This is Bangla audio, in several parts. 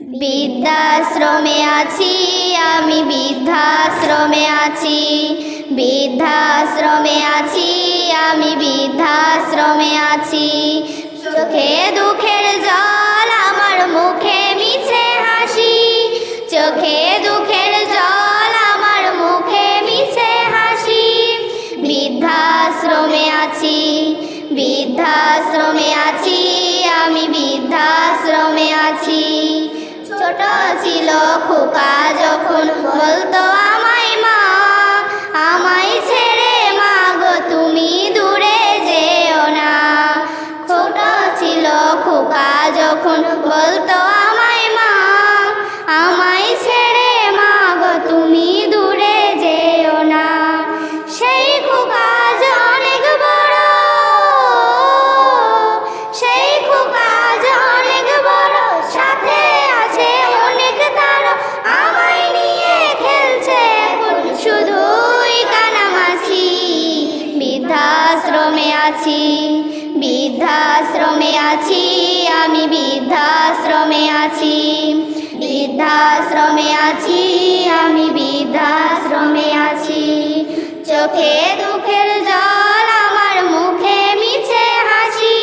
বৃদ্ধাশ্রমে আছি, আমি বৃদ্ধাশ্রমে আছি। বৃদ্ধাশ্রমে আছি, আমি বৃদ্ধাশ্রমে আছি। চোখে দুঃখের জল আমার মুখে মিছে হাসি। চোখে দুঃখের জল আমার মুখে মিছে হাসি। বৃদ্ধাশ্রমে আছি বৃদ্ধাশ্রমে আছি, আমি বৃদ্ধাশ্রমে আছি। ছোট ছিল খোকা যখন বলতো আমায় মা, আমায় ছেড়ে মা গো, তুমি দূরে যেও না। ছোট ছিল খোকা যখন বলতো আমায় মা, আমায় বৃদ্ধাশ্রমে আছি, আমি বৃদ্ধাশ্রমে আছি। বৃদ্ধাশ্রমে আছি, আমি বৃদ্ধাশ্রমে আছি। চোখে দুঃখের জল আমার মুখে মিছে হাসি।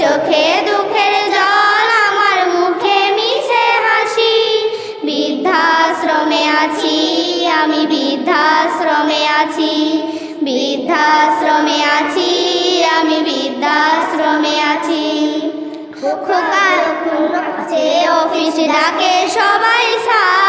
চোখে দুঃখের জল আমার মুখে মিছে হাসি। বৃদ্ধাশ্রমে আছি, আমি বৃদ্ধাশ্রমে আছি। বৃদ্ধাশ্রমে আছি, আমি খোকার সে অফিস ডাকে সবাই সার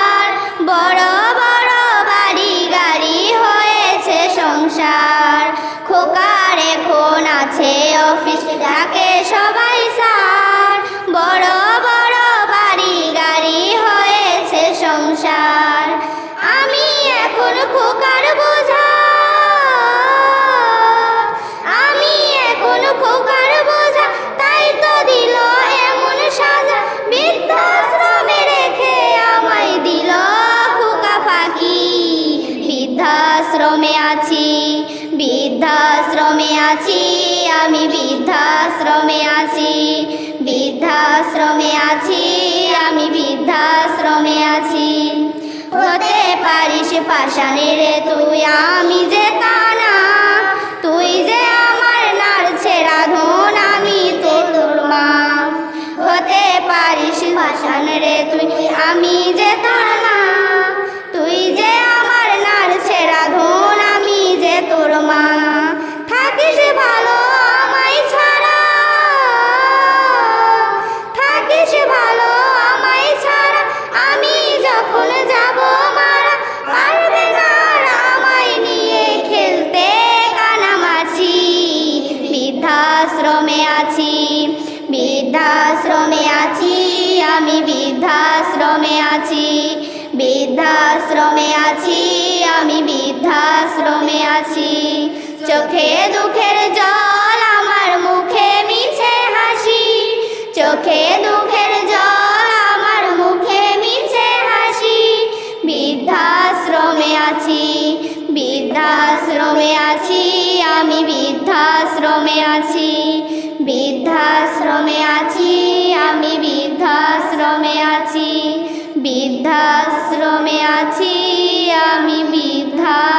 আছি, আমি বৃদ্ধাশ্রমে আছি। বৃদ্ধাশ্রমে আছি, আমি বৃদ্ধাশ্রমে আছি। হতে পারিস পাশানে রে তুই, আমি যে কানা। তুই যে আমার নাড়ছে রাধন আমি তো তোর মা। হতে পারিস পাশান রে তুই, আমি যে তোর বৃদ্ধাশ্রমে আছি বৃদ্ধাশ্রমে আছি আমি বৃদ্ধাশ্রমে আছি বৃদ্ধাশ্রমে আছি আমি বৃদ্ধাশ্রমে আছি। চোখে দুঃখের বৃদ্ধাশ্রমে আছি বৃদ্ধাশ্রমে আছি আমি বৃদ্ধাশ্রমে আছি বৃদ্ধাশ্রমে আছি আমি বৃদ্ধাশ্রমে